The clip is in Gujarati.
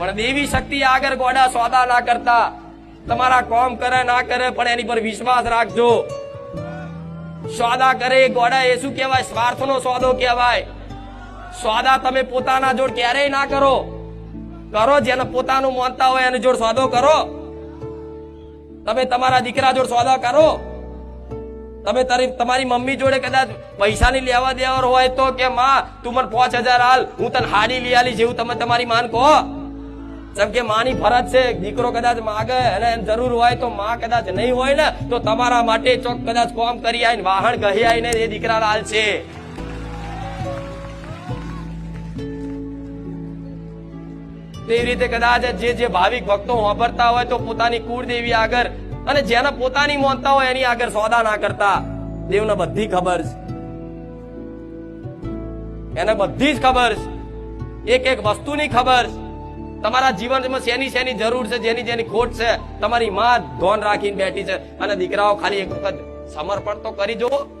પણ દેવી શક્તિ આગળ ગોડા સોદા ના કરતા. તમારા કોમ કરે ના કરે, પણ એની પર વિશ્વાસ રાખજો. સોદા કરે ગોડા, એ શું કહેવાય? સ્વાર્થનો સોદો કહેવાય. સોદા તમે પોતાના જોડ ક્યારેય ના કરો. કરો જેને પોતાનું માનતા હોય એને જોડ સોદો કરો. તમે તમારા દીકરા જોડ સોદા કરો. તમે તારી, તમારી મમ્મી જોડે કદાચ પૈસાની લેવા દેવા હોય તો કે, માં, તું મને પાંચ હજાર હાલ હું તને હાડી લઈ આલી જેવું તમે તમારી માન કહો. જેમ કે માની ફરજ છે, દીકરો કદાચ માગે અને એને જરૂર હોય તો માં કદાચ નહીં હોય ને, તો તમારા માટે ચોક કદાચ કોમ કરી આવીને વાહન કહી આવીને એ દીકરા લાલ છે. તેવી રીતે કદાચ જે જે ભાવિક ભક્તો વાપરતા હોય તો પોતાની કુળદેવી આગળ અને જેને પોતાની મોનતા હોય એની આગળ સોદા ના કરતા. દેવને બધી ખબર છે. એને બધી જ ખબર છે. એક એક વસ્તુની ખબર છે. તમારા જીવનમાં શેની શેની જરૂર છે, જેની જેની ખોટ છે, તમારી માં ધોન રાખીને બેઠી છે. અને દીકરાઓ ખાલી એક વખત સમર્પણ તો કરી જુઓ.